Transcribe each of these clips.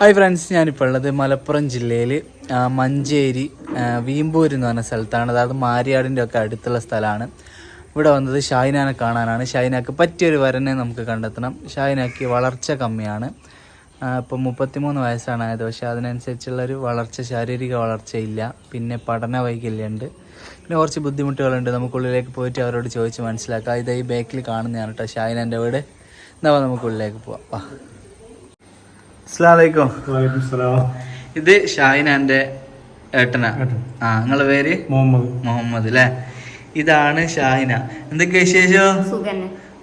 Hi friends ഞാനിപ്പോൾ ഉള്ളത് മലപ്പുറം ജില്ലയിൽ മഞ്ചേരി വീമ്പൂർ എന്ന് പറഞ്ഞ സ്ഥലത്താണ്. അതായത് മാരിയാടിന്റെ ഒക്കെ അടുത്തുള്ള സ്ഥലമാണ്. ഇവിടെ വന്നത് ഷാഹിനാനെ കാണാനാണ്. ഷാഹിനാക്ക് പറ്റിയൊരു വരനെ നമുക്ക് കണ്ടെത്തണം. ഷാഹിനാക്ക് വളർച്ച കമ്മിയാണ്. ഇപ്പം മുപ്പത്തിമൂന്ന് വയസ്സാണ് ആയത് പക്ഷേ അതിനനുസരിച്ചുള്ളൊരു വളർച്ച ശാരീരിക വളർച്ചയില്ല. പിന്നെ പഠന വൈകല്യമുണ്ട് പിന്നെ കുറച്ച് ബുദ്ധിമുട്ടുകളുണ്ട്. നമുക്കുള്ളിലേക്ക് പോയിട്ട് അവരോട് ചോദിച്ച് മനസ്സിലാക്കാം. ഇത് ഈ ബാക്കിൽ കാണുന്നതാണ് കേട്ടോ ഷാഹിനാന്റെ വീട്. എന്നാൽ നമുക്കുള്ളിലേക്ക് പോവാം. സലാം ഇത് ഷാഹിനാന്റെ ഏട്ടനാ. ആ നിങ്ങളെ പേര്? മുഹമ്മദ്. മുഹമ്മദ് അല്ലേ ഇതാണ് ഷാഹിന. എന്തൊക്കെ വിശേഷം?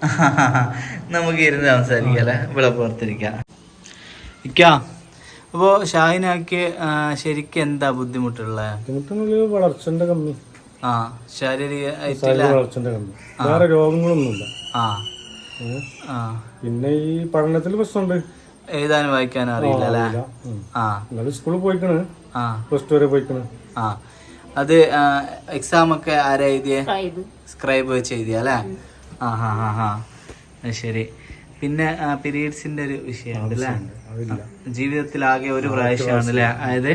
നമുക്ക് ഇരുന്ന് സംസാരിക്കാം അല്ലേ ഇവിടെ പുറത്തിരിക്കാം. ഇക്കാ അപ്പോ ഷാഹിനാക്ക് ശരിക്കും എന്താ ബുദ്ധിമുട്ടുള്ളത് ബുദ്ധിമുട്ടുള്ള വളർച്ചന്റെ കമ്മി. ആ ശാരീരിക വളർച്ചന്റെ കമ്മി. വേറെ രോഗങ്ങളൊന്നുമില്ല. ആ. ആ. പിന്നെ ഈ പഠനത്തിൽ പ്രശ്നമുണ്ട്. എഴുതാനും വായിക്കാനും അറിയില്ല അല്ലേ? ആ. സ്കൂളിൽ പോയിക്കണ്. ആ. പ്ലസ് ടു വരെ പോയിക്കണ്. ആ. അത് എക്സാം ഒക്കെ ആരാ എഴുതിയേ? സ്ക്രൈബ് വെച്ച് എഴുതിയ അല്ലേ? ആ ഹാ ഹാ ഹാ. ശരി. പിന്നെ പീരീഡ്സിന്റെ ഒരു വിഷയമുണ്ട് അല്ലേ? ജീവിതത്തിൽ ആകെ ഒരു പ്രാവശ്യമാണ് അല്ലേ? അതായത്.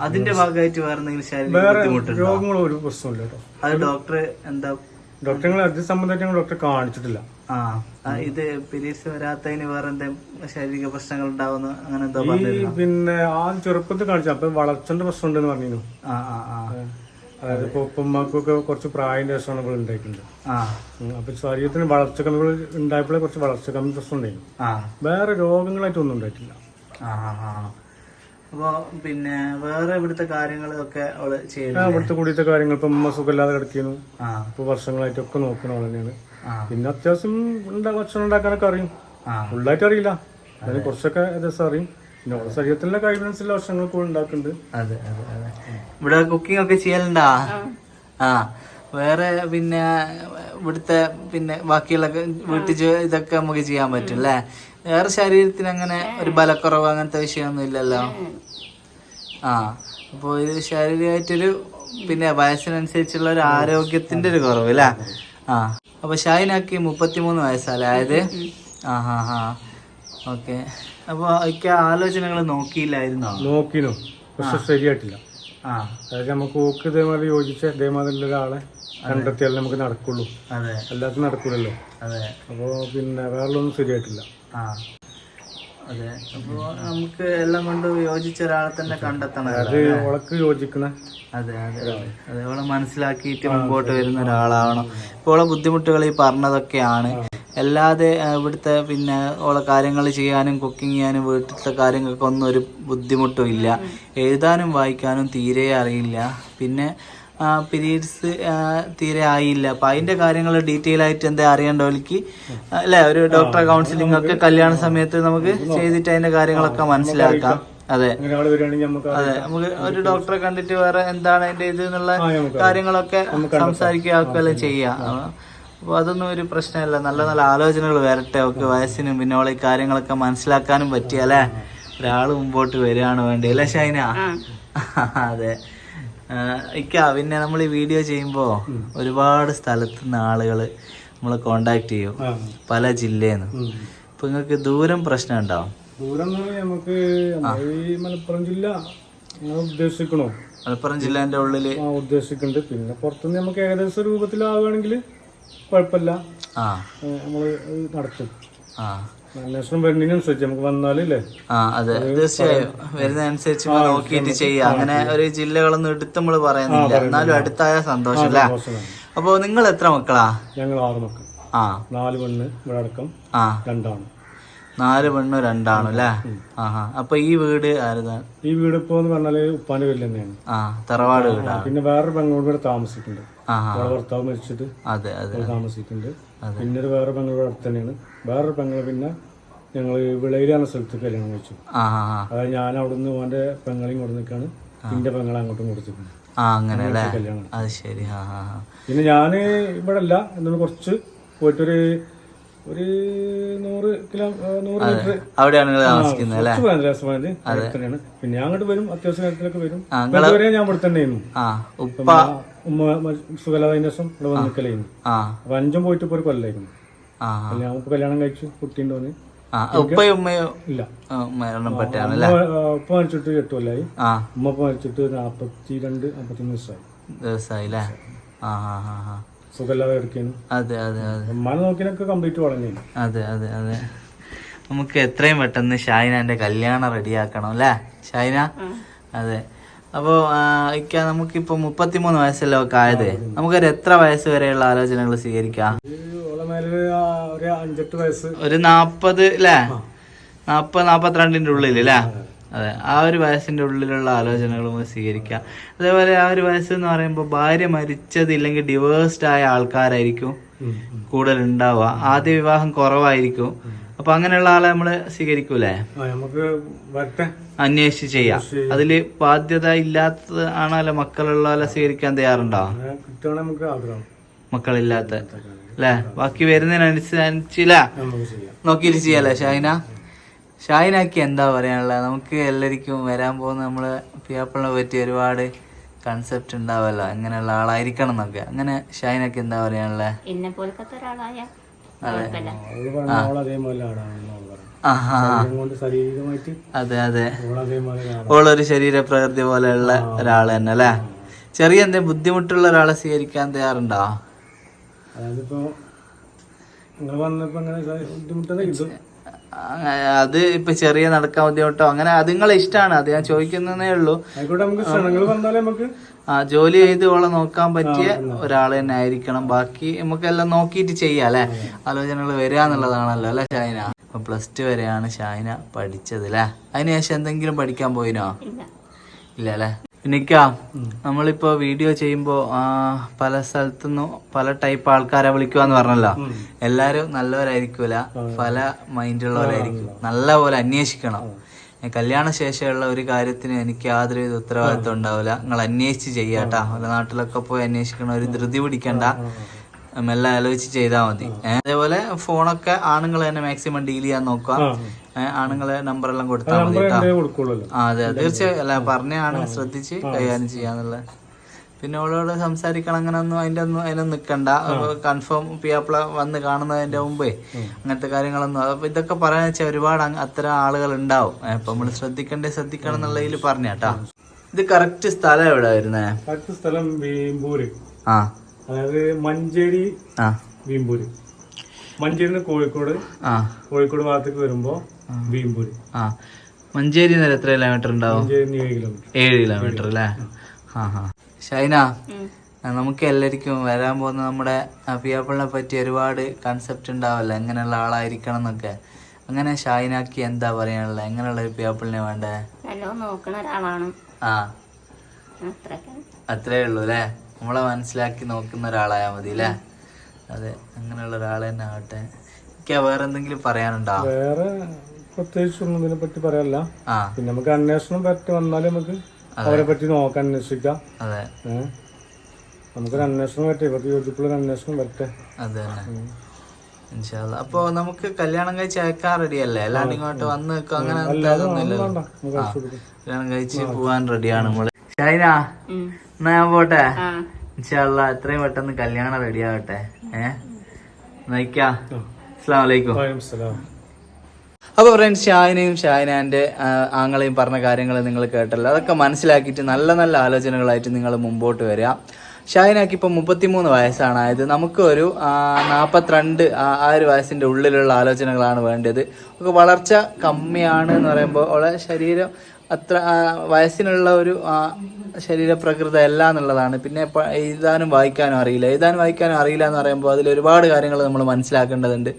അതിന്റെ ഭാഗമായിട്ട് വേറെ എന്തെങ്കിലും ശാരീരിക ബുദ്ധിമുട്ടുണ്ടോ? രോഗങ്ങളും ഒരു പ്രശ്നമില്ല കേട്ടോ. അത് ഡോക്ടർ എന്താ ഡോക്ടറെ അത് സംബന്ധിച്ച് ഞങ്ങൾ ഡോക്ടറെ കാണിച്ചിട്ടില്ല. ആ ആ, ഇത് പിരീഡ്സ് വരാത്തതിന് വേറെ എന്തെങ്കിലും ശാരീരിക പ്രശ്നങ്ങൾ ഉണ്ടാവുന്ന അങ്ങനെ എന്തോ ഈ പറഞ്ഞിരുന്നോ? പിന്നെ ആ ചെറുപ്പത്തിൽ കാണിച്ചു. അപ്പൊ വളർച്ചന്റെ പ്രശ്നം ഉണ്ടെന്ന് പറഞ്ഞു ആ ആ. ആ അതായത് ഇപ്പൊ ഉപ്പമ്മക്കൊക്കെ കുറച്ച് പ്രായന്റെ ശേഷമാണ് ഇവിടെ ഉണ്ടായിട്ടുണ്ട്. ആ. ഉം. അപ്പൊ ശരീരത്തിന് വളർച്ച കമ്മികൾ ഉണ്ടായപ്പോഴേ കുറച്ച് വളർച്ച കമ്മി പ്രശ്നം ഉണ്ടായിരുന്നു ആ. വേറെ രോഗങ്ങളായിട്ടൊന്നും ഉണ്ടായിട്ടില്ല. ആ ആ ആ. അപ്പൊ പിന്നെ വേറെ ഇവിടുത്തെ കാര്യങ്ങളൊക്കെ അവൾ ചെയ്യുന്നു ഇവിടുത്തെ കൂടിയത്തെ കാര്യങ്ങൾ ഇപ്പൊ ഉമ്മ സുഖമില്ലാതെ കിടക്കുന്നു. ആ. വർഷങ്ങളായിട്ട് ഒക്കെ നോക്കുന്ന അവൾ തന്നെയാണ്. പിന്നെ അത്യാവശ്യം ഉണ്ടാ- ഭക്ഷണം ഉണ്ടാക്കാനൊക്കെ അറിയും. ഫുള്ളായിട്ട് അറിയില്ല. അതിന് കുറച്ചൊക്കെ ഏകദേശം അറിയും. പിന്നെ ശരീരത്തിലുള്ള ശരീരത്തിലെ കഴിവിനനുസരിച്ചുള്ള ഭക്ഷണങ്ങൾ കൂടെ ഉണ്ടാക്കുന്നുണ്ട്. അതെ അതെ അതെ. ഇവിടെ കുക്കിംഗ് ഒക്കെ ചെയ്യലുണ്ടാ? ആ. വേറെ പിന്നെ ഇവിടുത്തെ പിന്നെ ബാക്കിയുള്ള വീട്ടിൽ ഇതൊക്കെ നമുക്ക് ചെയ്യാൻ പറ്റും അല്ലേ? വേറെ ശരീരത്തിന് അങ്ങനെ ഒരു ബലക്കുറവ് അങ്ങനത്തെ വിഷയമൊന്നും ഇല്ലല്ലോ. ആ അപ്പോൾ ഇത് ശാരീരികമായിട്ടൊരു പിന്നെ വയസ്സിനനുസരിച്ചുള്ള ഒരു ആരോഗ്യത്തിന്റെ ഒരു കുറവ് അല്ലേ? ആ അപ്പൊ ഷാഹിനാക്കി മുപ്പത്തിമൂന്ന് വയസ്സല്ലേ അതായത് ആ ഹാ ഹാ. ഓക്കെ. അപ്പൊ ഒക്കെ ആലോചനകൾ നോക്കിയില്ലായിരുന്നോ? നോക്കിനു പക്ഷെ ശരിയായിട്ടില്ല. ആ. അതായത് നമുക്ക് ഓക്ക് ഇതേമാതിരി യോജിച്ച ഇതേമാതിരി ഒരാളെ കണ്ടെത്തിയാലേ നമുക്ക് നടക്കുള്ളൂ. അതെ. അല്ലാത്ത നടക്കൂലല്ലോ. അതെ. അപ്പോൾ പിന്നെ വേറെ ഒന്നും ശരിയായിട്ടില്ല. ആ. അതെ. അപ്പോൾ നമുക്ക് എല്ലാം കൊണ്ട് യോജിച്ച ഒരാളെ തന്നെ കണ്ടെത്തണം അത് ഉളക്ക് യോജിക്കണ. അതെ അതെ അതെ. അവളെ മനസ്സിലാക്കിയിട്ട് മുമ്പോട്ട് വരുന്ന ഒരാളാവണം. ഇപ്പോൾ ഓളെ ബുദ്ധിമുട്ടുകൾ ഈ പറഞ്ഞതൊക്കെയാണ്. അല്ലാതെ ഇവിടുത്തെ പിന്നെ ഓളെ കാര്യങ്ങൾ ചെയ്യാനും കുക്കിംഗ് ചെയ്യാനും വീട്ടിലത്തെ കാര്യങ്ങൾക്കൊന്നും ഒരു ബുദ്ധിമുട്ടും ഇല്ല. എഴുതാനും വായിക്കാനും തീരെ അറിയില്ല. പിന്നെ പീരീഡ്സ് തീരെ ആയില്ല. അപ്പൊ അതിന്റെ കാര്യങ്ങൾ ഡീറ്റെയിൽ ആയിട്ട് എന്താ അറിയണ്ടോലിക്ക് അല്ലെ? ഒരു ഡോക്ടറെ കൗൺസിലിംഗ് ഒക്കെ കല്യാണ സമയത്ത് നമുക്ക് ചെയ്തിട്ട് അതിന്റെ കാര്യങ്ങളൊക്കെ മനസ്സിലാക്കാം. അതെ. അതെ. നമുക്ക് ഒരു ഡോക്ടറെ കണ്ടിട്ട് വേറെ എന്താണ് അതിന്റെ ഇത് എന്നുള്ള കാര്യങ്ങളൊക്കെ സംസാരിക്കുകയൊക്കെ ചെയ്യാം. അപ്പോൾ അതൊന്നും ഒരു പ്രശ്നമല്ല. നല്ല നല്ല ആലോചനകൾ വരട്ടെ. ഒക്കെ വയസ്സിനും പിന്നെ അവളെ ഈ കാര്യങ്ങളൊക്കെ മനസ്സിലാക്കാനും പറ്റിയല്ലേ ഒരാൾ മുമ്പോട്ട് വരികയാണ് വേണ്ടി അല്ലേ ഷൈന? അതെ. ഇക്ക പിന്നെ നമ്മൾ ഈ വീഡിയോ ചെയ്യുമ്പോൾ ഒരുപാട് സ്ഥലത്തു നിന്ന് ആളുകൾ നമ്മളെ കോണ്ടാക്ട് ചെയ്യും. പല ജില്ലയിൽ നിന്ന് ഇപ്പൊ നിങ്ങൾക്ക് ദൂരം പ്രശ്നം ഉണ്ടാവും ദൂരം നമുക്ക് മലപ്പുറം ജില്ല ഉദ്ദേശിക്കണോ. മലപ്പുറം ജില്ലേന്റെ ഉള്ളിൽ? ഉദ്ദേശിക്കുന്നുണ്ട് പിന്നെ പുറത്തുനിന്ന് നമുക്ക് ഏകദേശം രൂപത്തിലാവുകയാണെങ്കിൽ കുഴപ്പമില്ല. ആ. നമ്മൾ നടത്തും. ആ. ആ അതെ. തീർച്ചയായും. വരുന്നതനുസരിച്ച് നോക്കിയിട്ട് ചെയ്യാം. അങ്ങനെ ഒരു ജില്ലകളൊന്നും എടുത്ത് നമ്മൾ പറയുന്നില്ല. എന്നാലും അടുത്തായ സന്തോഷം അല്ലേ? അപ്പൊ നിങ്ങൾ എത്ര മക്കളാ? ഞങ്ങൾ ആറ് മക്കൾ ആ. നാല് പെണ്ണ് ഇവിടെ അടക്കം ആ. രണ്ടാണ്. നാല് പെണ്ണ് രണ്ടാണ് അല്ലേ? ആഹാ. അപ്പൊ ഈ വീട് ആരതാണ് ഈ വീട് ഇപ്പോ എന്ന് പറഞ്ഞാൽ ഉപ്പാന്റെ വീട് തന്നെയാണ്. ആ തറവാട് വീടാണ് പിന്നെ വേറൊരു പെങ്ങളോട് ഇവിടെ താമസിക്കുന്നുണ്ട്. അവളെ ഭർത്താവ് മരിച്ചിട്ട് അതെ അതെ താമസിക്കുന്നുണ്ട്. അതെ. പിന്നെ ഒരു വേറെ പെങ്ങളുടെ അടുത്ത് തന്നെയാണ്. വേറൊരു പെങ്ങളെ പിന്നെ ഞങ്ങൾ വിളയിലാണ് സ്ഥലത്ത് കല്യാണം കഴിച്ചു ആ. അതായത് ഞാൻ അവിടുന്ന് ഓന്റെ പെങ്ങളെയും കൊടുത്ത് നിൽക്കാണ് എന്റെ പെങ്ങളെ അങ്ങോട്ടും അങ്ങനെ കല്യാണം അത് ശരി ആ. പിന്നെ ഞാൻ ഇവിടെ അല്ല എന്നാലും കുറച്ച് പോയിട്ടൊരു ഒരു നൂറ് കിലോ നൂറ് മീറ്റർ. അവിടെയാണ് താമസിക്കുന്നത് തന്നെയാണ്. പിന്നെ ഞാൻ അങ്ങോട്ട് വരും അത്യാവശ്യ കാര്യത്തിലൊക്കെ വരും. ആ, ഞാൻ ഇവിടെ തന്നെയായിരുന്നു. ഉപ്പ ഉമ്മ സുഖലാതതിന്റെ ശേഷം ഇവിടെ വന്നിക്കലായിരുന്നു അപ്പൊ അഞ്ചും പോയിട്ട് ഇപ്പൊ ഒരു കൊല്ലായിരുന്നു. ആ. കല്യാണം കല്യാണം കഴിച്ചു കുട്ടിണ്ടോന്ന് ഉപ്പയും ഉമ്മയും ഇല്ല. ആ, മരണപ്പെട്ടാണ് ആ, ഉപ്പ മരിച്ചിട്ട് എട്ട് കൊല്ലായി. ഉമ്മ മരിച്ചിട്ട് നാപ്പത്തി രണ്ട് നാപ്പത്തിമൂന്ന് ദിവസമായി ദിവസമായി ആ ആ ആ ആ. സുഖമില്ലാതെ കിടക്കുന്നു അതെ അതെ അതെ. നോക്കിനൊക്കെ കംപ്ലീറ്റ് വളഞ്ഞു. അതെ അതെ അതെ. നമുക്ക് എത്രയും പെട്ടെന്ന് ഷാഹിനാന്റെ കല്യാണം റെഡിയാക്കണം അല്ലേ? ഷൈന? അതെ. അപ്പോ ഇക്ക നമുക്കിപ്പോ മുപ്പത്തിമൂന്ന് വയസ്സല്ലേ ആയത്. നമുക്കൊരു എത്ര വയസ്സ് വരെയുള്ള ആലോചനകൾ സ്വീകരിക്കാം? ഒരു നാപ്പത് അല്ലേ നാപ്പത് നാപ്പത്തിരണ്ടിന്റെ ഉള്ളിൽ അല്ലേ അതെ ആ ഒരു വയസ്സിന്റെ ഉള്ളിലുള്ള ആലോചനകൾ നമുക്ക് സ്വീകരിക്കാം. അതേപോലെ ആ ഒരു വയസ്സ് എന്ന് പറയുമ്പോൾ ഭാര്യ മരിച്ചത് ഇല്ലെങ്കിൽ ഡിവേഴ്സ്ഡ് ആയ ആൾക്കാരായിരിക്കും. കൂടുതൽ ഉണ്ടാവുക ആദ്യ വിവാഹം കുറവായിരിക്കും. അപ്പൊ അങ്ങനെയുള്ള ആളെ നമ്മൾ സ്വീകരിക്കൂലേ? നമുക്ക് അന്വേഷിച്ച് ചെയ്യാം. അതിൽ ബാധ്യത ഇല്ലാത്ത ആണല്ലോ മക്കളുള്ള ആളെ സ്വീകരിക്കാൻ തയ്യാറുണ്ടോ? മക്കളില്ലാത്ത. അല്ലേ? ബാക്കി വരുന്നതിനനുസരിച്ചില്ല നോക്കിയിട്ട് ചെയ്യാലേ ഷാഹിന? ഷാഹിനാക്കി എന്താ പറയാനുള്ളത് നമുക്ക് എല്ലാരിക്കും വരാൻ പോകുന്ന നമ്മൾ പിയാപ്പിളിനെ പറ്റി ഒരുപാട് കൺസെപ്റ്റ് ഉണ്ടാവല്ലോ. അങ്ങനെയുള്ള ആളായിരിക്കണം എന്നൊക്കെ. അങ്ങനെ ഷാഹിനാക്കി എന്താ പറയാനുള്ളത് എന്നെ പോലത്തെ ഒരാളായ ശരീരം അതെ അതെ. ഓളൊരു ശരീരപ്രകൃതി പോലെയുള്ള ഒരാൾ തന്നെ അല്ലേ? ചെറിയ എന്തെങ്കിലും ബുദ്ധിമുട്ടുള്ള ഒരാളെ സ്വീകരിക്കാൻ തയ്യാറുണ്ടോ? അതായത് ഇപ്പൊ നിങ്ങൾ വന്നപ്പോ അങ്ങനെ അത് ഇപ്പൊ ചെറിയ നടക്കാൻ ബുദ്ധിമുട്ടോ അങ്ങനെ അത് നിങ്ങളെ ഇഷ്ടമാണ് അത് ഞാൻ ചോദിക്കുന്നതേ ഉള്ളൂ. ആയിക്കോട്ടെ നമുക്ക് ക്ഷണങ്ങൾ വന്നാലേ നമുക്ക് ആ ജോലി ചെയ്ത് ഓളെ നോക്കാൻ പറ്റിയ ഒരാൾ തന്നെ ആയിരിക്കണം. ബാക്കി നമുക്കെല്ലാം നോക്കിയിട്ട് ചെയ്യാം അല്ലെ? ആലോചനകൾ വരിക എന്നുള്ളതാണല്ലോ അല്ലെ ഷാഹിന അപ്പൊ പ്ലസ് ടു വരെയാണ് ഷൈന പഠിച്ചത് അല്ലെ? അതിനുശേഷം എന്തെങ്കിലും പഠിക്കാൻ പോയിനോ? ഇല്ല. ഇല്ല അല്ലെ? പിന്നിക്കാ നമ്മളിപ്പോ വീഡിയോ ചെയ്യുമ്പോ ആ, പല സ്ഥലത്തുനിന്നും പല ടൈപ്പ് ആൾക്കാരെ വിളിക്കുവാന്ന് പറഞ്ഞല്ലോ. എല്ലാരും നല്ലവരായിരിക്കൂല. പല മൈൻഡുള്ളവരായിരിക്കും നല്ല പോലെ അന്വേഷിക്കണം. കല്യാണ ശേഷമുള്ള ഒരു കാര്യത്തിന് എനിക്ക് യാതൊരു വിധ ഉത്തരവാദിത്വം ഉണ്ടാവില്ല. നിങ്ങൾ അന്വേഷിച്ച് ചെയ്യാട്ടാ ഒരു നാട്ടിലൊക്കെ പോയി അന്വേഷിക്കണം. ഒരു ധൃതി പിടിക്കണ്ട. മെല്ലെ ആലോചിച്ച് ചെയ്താൽ മതി. അതേപോലെ ഫോണൊക്കെ ആണുങ്ങൾ തന്നെ മാക്സിമം ഡീൽ ചെയ്യാൻ നോക്കുക. ആണുങ്ങളെ നമ്പർ എല്ലാം കൊടുത്താൽ മതി അതെ തീർച്ചയായും. അല്ല പറഞ്ഞാണ് ശ്രദ്ധിച്ച് കൈകാര്യം ചെയ്യാന്നുള്ളത് പിന്നെ അവളോട് സംസാരിക്കണം അങ്ങനെ ഒന്നും അതിന്റെ ഒന്നും അതിനൊന്നും നിൽക്കണ്ട കൺഫേം പിയാപ്പിള വന്ന് കാണുന്നതിന്റെ മുമ്പേ അങ്ങനത്തെ കാര്യങ്ങളൊന്നും. അപ്പൊ ഇതൊക്കെ പറയാന്ന് വെച്ചാൽ ഒരുപാട് അത്തരം ആളുകൾ ഉണ്ടാവും അപ്പൊ നമ്മൾ ശ്രദ്ധിക്കണ്ടേ ശ്രദ്ധിക്കണം എന്നുള്ളതിൽ പറഞ്ഞാട്ടാ ഇത് കറക്റ്റ് സ്ഥലം എവിടെ വരുന്നേ? കറക്റ്റ് സ്ഥലം ആ. അതായത് മഞ്ചേരി ആ. വീമ്പൂര് മഞ്ചേരി കോഴിക്കോട് ആ. കോഴിക്കോട് ഭാഗത്തേക്ക് വരുമ്പോ വീമ്പൂര് ആ. മഞ്ചേരി നേരെ എത്ര കിലോമീറ്റർ ഉണ്ടാവും? മഞ്ചേരി ഏഴ് കിലോമീറ്റർ അല്ലേ? ആ. ഷൈന. നമുക്ക് എല്ലാവർക്കും വരാൻ പോകുന്ന നമ്മുടെ പിയാപ്പിളിനെ പറ്റി ഒരുപാട് കൺസെപ്റ്റ് ഉണ്ടാവല്ലോ. എങ്ങനെയുള്ള ആളായിരിക്കണം എന്നൊക്കെ. അങ്ങനെ ഷായിനാക്കി എന്താ പറയാനുള്ളത്? എങ്ങനെയുള്ള ഒരു പിയാപ്പിളിനെ വേണ്ടേ? നോക്കണ ഒരാളാണ്. ആ. അത്രേ ഉള്ളൂ അല്ലേ? നമ്മളെ മനസ്സിലാക്കി നോക്കുന്ന ഒരാളായാൽ മതി അല്ലേ അതെ അങ്ങനെയുള്ള ഒരാൾ തന്നെ ആവട്ടെ. എനിക്ക് വേറെ എന്തെങ്കിലും പറയാനുണ്ടോ? വേറെ പ്രത്യേകിച്ച് ഒന്നും ഇതിനെ പറ്റി പറയാനല്ല. പിന്നെ നമുക്ക് അന്വേഷണം പറ്റി വന്നാലേ നമുക്ക് അവരെ പറ്റി നോക്കാൻ അന്വേഷിക്കാം. അതെ. നമുക്കൊരു അന്വേഷണം പറ്റി ഇവർക്ക് യോജിപ്പുള്ള അന്വേഷണം പറ്റേ അതെ അപ്പൊ നമുക്ക് കല്യാണം കഴിച്ച് അയക്കാൻ റെഡി അല്ലേ അല്ലാണ്ട് ഇങ്ങോട്ട് വന്ന് നിൽക്കും അങ്ങനെ കല്യാണം കഴിച്ച് പോവാൻ റെഡിയാണ് നമ്മൾ ഷൈന. എന്നാ ഞാൻ പോട്ടെ? ഇൻഷാല്ല എത്രയും പെട്ടെന്ന് കല്യാണം റെഡി ആവട്ടെ. ഏഹ് നയിക്കാം അസ്സാം വലൈക്കും അപ്പോൾ ഫ്രണ്ട്സ് ഷായനയും ഷാഹിനാന്റെ ആങ്ങളെയും പറഞ്ഞ കാര്യങ്ങൾ നിങ്ങൾ കേട്ടല്ലോ. അതൊക്കെ മനസ്സിലാക്കിയിട്ട് നല്ല നല്ല ആലോചനകളായിട്ട് നിങ്ങൾ മുമ്പോട്ട് വരിക ഷായനാക്ക് ഇപ്പം മുപ്പത്തിമൂന്ന് വയസ്സാണ് ആയത് നമുക്ക് ഒരു നാൽപ്പത്തിരണ്ട് ആ ആ ഒരു വയസ്സിന്റെ ഉള്ളിലുള്ള ആലോചനകളാണ് വേണ്ടത്. ഒക്കെ വളർച്ച കമ്മിയാണ് എന്ന് പറയുമ്പോൾ അവളെ ശരീരം അത്ര വയസ്സിനുള്ള ഒരു ശരീരപ്രകൃത അല്ല എന്നുള്ളതാണ്. പിന്നെ എഴുതാനും വായിക്കാനും അറിയില്ല. എഴുതാനും വായിക്കാനും അറിയില്ല എന്ന് പറയുമ്പോൾ അതിൽ ഒരുപാട് കാര്യങ്ങൾ നമ്മൾ മനസ്സിലാക്കേണ്ടതുണ്ട്.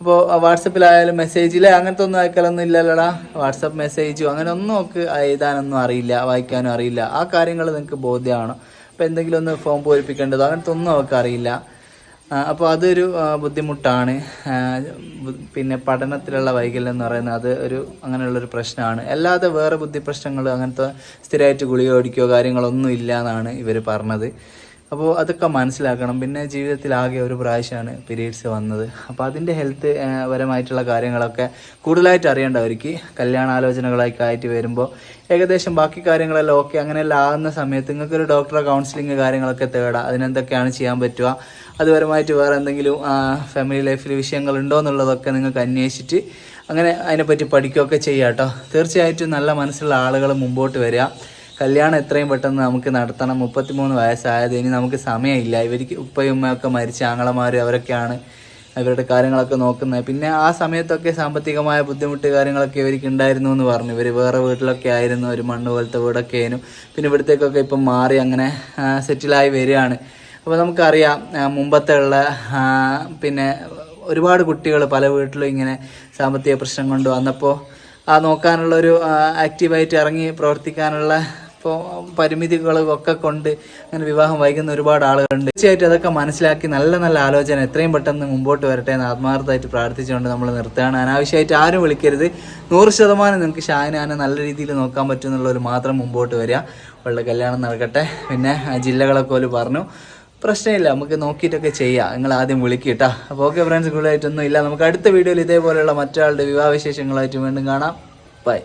അപ്പോൾ വാട്സപ്പിലായാലും മെസ്സേജിൽ അങ്ങനത്തെ ഒന്നും അയക്കലൊന്നും ഇല്ലല്ലോടാ. വാട്സപ്പ് മെസ്സേജോ അങ്ങനെ ഒന്നും നമുക്ക് എഴുതാനൊന്നും അറിയില്ല വായിക്കാനും അറിയില്ല. ആ കാര്യങ്ങൾ നിങ്ങൾക്ക് ബോധ്യമാണ് അപ്പോൾ എന്തെങ്കിലും ഒന്ന് ഫോം പൂരിപ്പിക്കേണ്ടതോ അങ്ങനത്തെ ഒന്നും അവർക്ക് അറിയില്ല. അപ്പോൾ അതൊരു ബുദ്ധിമുട്ടാണ്. പിന്നെ പഠനത്തിലുള്ള വൈകല്യം എന്ന് പറയുന്നത് അത് ഒരു അങ്ങനെയുള്ളൊരു പ്രശ്നമാണ്. അല്ലാതെ വേറെ ബുദ്ധി പ്രശ്നങ്ങൾ അങ്ങനത്തെ സ്ഥിരമായിട്ട് ഗുളിക ഓടിക്കുകയോ കാര്യങ്ങളൊന്നും ഇല്ല എന്നാണ് ഇവർ പറഞ്ഞത്. അപ്പോൾ അതൊക്കെ മനസ്സിലാക്കണം. പിന്നെ ജീവിതത്തിൽ ആകെ ഒരു പ്രാവശ്യമാണ് പീരീഡ്സ് വന്നത്. അപ്പോൾ അതിന്റെ ഹെൽത്ത് പരമായിട്ടുള്ള കാര്യങ്ങളൊക്കെ കൂടുതലായിട്ട് അറിയേണ്ട അവർക്ക് കല്യാണാലോചനകളൊക്കെ ആയിട്ട് വരുമ്പോൾ ഏകദേശം ബാക്കി കാര്യങ്ങളെല്ലാം ഓക്കെ അങ്ങനെയെല്ലാം ആകുന്ന സമയത്ത് നിങ്ങൾക്ക് ഒരു ഡോക്ടറെ കൗൺസിലിംഗ് കാര്യങ്ങളൊക്കെ തേടാം. അതിനെന്തൊക്കെയാണ് ചെയ്യാൻ പറ്റുക? അതുപരമായിട്ട് വേറെ എന്തെങ്കിലും ഫാമിലി ലൈഫിൽ വിഷയങ്ങൾ ഉണ്ടോ എന്നുള്ളതൊക്കെ നിങ്ങൾക്ക് അന്വേഷിച്ചിട്ട് അങ്ങനെ അതിനെപ്പറ്റി പഠിക്കുകയൊക്കെ ചെയ്യാം കേട്ടോ തീർച്ചയായിട്ടും നല്ല മനസ്സുള്ള ആളുകൾ മുമ്പോട്ട് വരിക. കല്യാണം എത്രയും പെട്ടെന്ന് നമുക്ക് നടത്തണം. മുപ്പത്തിമൂന്ന് വയസ്സായത് ഇനി നമുക്ക് സമയമില്ല. ഇവർക്ക് ഉപ്പയുമ്മയൊക്കെ മരിച്ച ആങ്ങളമാർ അവരൊക്കെയാണ് അവരുടെ കാര്യങ്ങളൊക്കെ നോക്കുന്നത്. പിന്നെ ആ സമയത്തൊക്കെ സാമ്പത്തികമായ ബുദ്ധിമുട്ട് കാര്യങ്ങളൊക്കെ ഇവർക്ക് ഉണ്ടായിരുന്നു എന്ന് പറഞ്ഞു. ഇവർ വേറെ വീട്ടിലൊക്കെ ആയിരുന്നു. ഒരു മണ്ണ് പോലത്തെ വീടൊക്കെ ആയിരുന്നു പിന്നെ ഇവിടത്തേക്കൊക്കെ ഇപ്പം മാറി അങ്ങനെ സെറ്റിലായി വരികയാണ്. അപ്പോൾ നമുക്കറിയാം മുമ്പത്തെ ഉള്ള പിന്നെ ഒരുപാട് കുട്ടികൾ പല വീട്ടിലും ഇങ്ങനെ സാമ്പത്തിക പ്രശ്നം കൊണ്ട് വന്നപ്പോൾ ആ നോക്കാനുള്ള ഒരു ആക്റ്റീവായിട്ട് ഇറങ്ങി പ്രവർത്തിക്കാനുള്ള ഇപ്പോൾ പരിമിതികളും ഒക്കെ കൊണ്ട് അങ്ങനെ വിവാഹം വൈകുന്ന ഒരുപാട് ആളുകളുണ്ട്. തീർച്ചയായിട്ടും അതൊക്കെ മനസ്സിലാക്കി നല്ല നല്ല ആലോചന എത്രയും പെട്ടെന്ന് മുമ്പോട്ട് വരട്ടെ എന്ന് ആത്മാർത്ഥമായിട്ട് പ്രാർത്ഥിച്ചുകൊണ്ട് നമ്മൾ നിർത്തുകയാണ്. അനാവശ്യമായിട്ട് ആരും വിളിക്കരുത്. നൂറ് ശതമാനം നിങ്ങൾക്ക് ഷാനാനെ നല്ല രീതിയിൽ നോക്കാൻ പറ്റും എന്നുള്ളവർ മാത്രം മുമ്പോട്ട് വരിക. ഉള്ള കല്യാണം നടക്കട്ടെ. പിന്നെ ജില്ലകളൊക്കെ ഒരു പറഞ്ഞു. പ്രശ്നമില്ല നമുക്ക് നോക്കിയിട്ടൊക്കെ ചെയ്യാം. നിങ്ങൾ ആദ്യം വിളിക്കട്ടാ അപ്പോൾ ഓക്കെ ഫ്രണ്ട്സ് കൂടുതലായിട്ടൊന്നും ഇല്ല. നമുക്ക് അടുത്ത വീഡിയോയിൽ ഇതേപോലെയുള്ള മറ്റൊരാളുടെ വിവാഹ വിശേഷങ്ങളായിട്ട് വീണ്ടും കാണാം. ബൈ